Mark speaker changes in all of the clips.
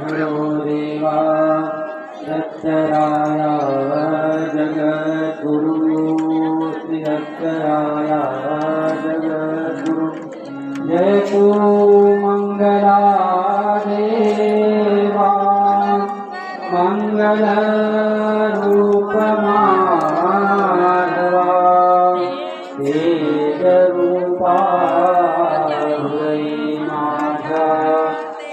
Speaker 1: गुरो देवा दत्तराय जगद्गुरु श्री दत्तराय जगद्गुरु जय तू मंगला देवा मंगल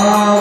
Speaker 1: Tchau.